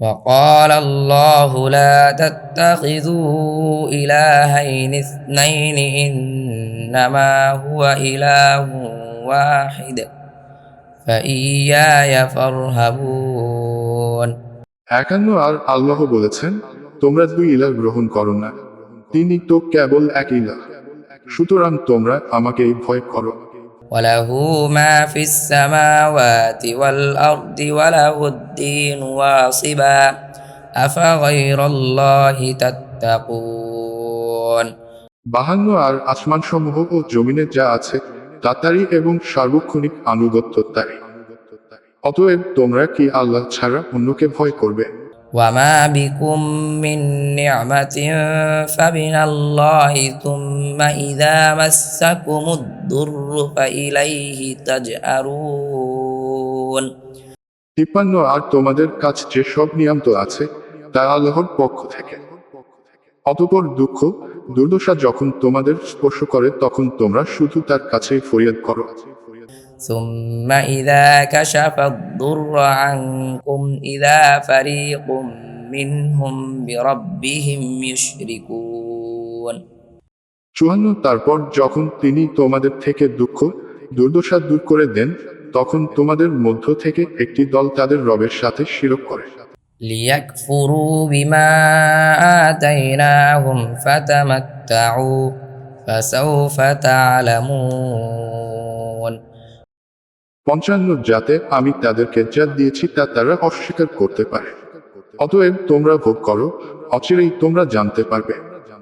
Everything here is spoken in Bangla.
وقال الله لا تتخذوا إلهين اثنين إنما هو إله واحد فإياي فارهبون একান্ন আর আল্লাহ বলেছেন, তোমরা দুই ইলাহ গ্রহণ করো না। তিনি তো কেবল এক ইলাহ। সুতরাং তোমরা আমাকে ভয় করো। وله ما في السماوات والأرض وله الدين واصبا أفغير الله تتقون বাহান্ন আর আসমান সমূহ ও জমিনে যা আছে তাতারি এবং সার্বক্ষণিক আনুগত্য তাই অতএব তোমরা কি আল্লাহ ছাড়া অন্যকে ভয় করবে وما بكم من نعمة فمن الله ثم إذا مسكم الضر فإليه تجأرون তিপ্পান্ন আর তোমাদের কাছ যে সব নিয়ম তো আছে তা আল্লাহর পক্ষ থেকে অতপর দুঃখ দুর্দশা যখন তোমাদের স্পর্শ করে তখন তোমরা শুধু তার কাছেই ফরিয়াদ করো ثم إذا كشف الضر عنكم إذا فريق منهم بربهم يشركون চুয়ান্ন তারপর যখন তিনি তোমাদের থেকে দুঃখ দুর্দশা দূর করে দেন তখন তোমাদের মধ্য থেকে একটি দল তাদের রবের সাথে শিরক করে ليكفروا بما آتيناهم فتمتعوا فسوف تعلمون পঞ্চান্ন যাতে আমি তাদেরকে যা দিয়েছি তা তারা অস্বীকার করতে পারে। অতএব তোমরা ভোগ করো, অচিরেই তোমরা জানতে পারবে।